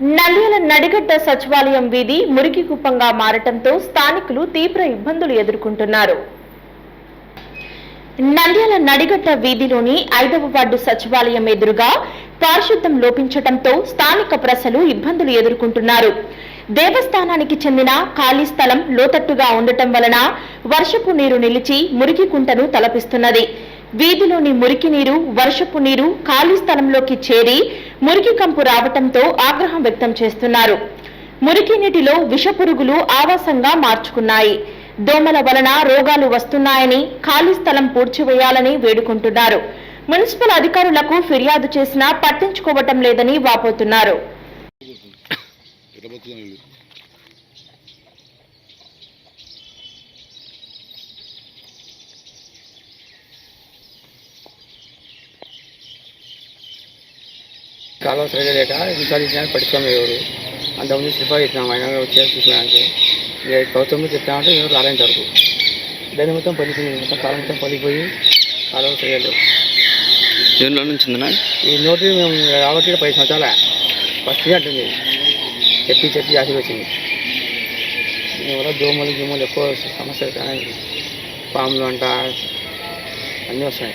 నంద్యాల నడిగడ్డ సచివాలయం వీధి మురికి కుప్పంగా మారటంతో స్థానికులు తీవ్ర ఇబ్బందులు ఎదుర్కొంటున్నారు. నంద్యాల నడిగట్ట వీధిలోని ఐదవ వార్డు సచివాలయం ఎదురుగా పారిశుద్ధం లోపించటంతో స్థానిక ప్రజలు ఇబ్బందులు ఎదుర్కొంటున్నారు. దేవస్థానానికి చెందిన ఖాళీ స్థలం లోతట్టుగా ఉండటం వలన వర్షపు నీరు నిలిచి మురికి కుంటను తలపిస్తున్నది. వీధిలోని మురికి నీరు వర్షపు నీరు ఖాళీ స్థలంలోకి చేరి మురికి కంపు రావటంతో ఆగ్రహం వ్యక్తం చేస్తున్నారు. మురికి నీటిలో విషపురుగులు ఆవాసంగా మార్చుకున్నాయి. దోమల వలన రోగాలు వస్తున్నాయని ఖాళీ స్థలం పూడ్చివేయాలని వేడుకుంటున్నారు. మున్సిపల్ అధికారులకు ఫిర్యాదు చేసినా పట్టించుకోవటం లేదని వాపోతున్నారు. కాలువ సరిగా లేక ఈసారి ఇచ్చినా పట్టించుకోము ఎవరు? అంతకుముందు సిఫాయి ఇచ్చినాం ఆయన వచ్చేసి చూసినానికి ప్రభుత్వం చెప్తామంటే ఎవరు రాలేంత వరకు దాని మొత్తం పలిపోయింది మొత్తం కాలం మొత్తం పలిపోయి కాలువ సరిగా లేవు. నుంచి ఈ నోటి మేము రాబట్టి పది సంవత్సరాల ఫస్ట్ అంటుంది. చెప్పి చెప్పి ఆశలు వచ్చింది దీనివల్ల దోమలు గిమ్మలు ఎక్కువ సమస్యలు కానీ పాములు అంట అన్నీ వస్తాయి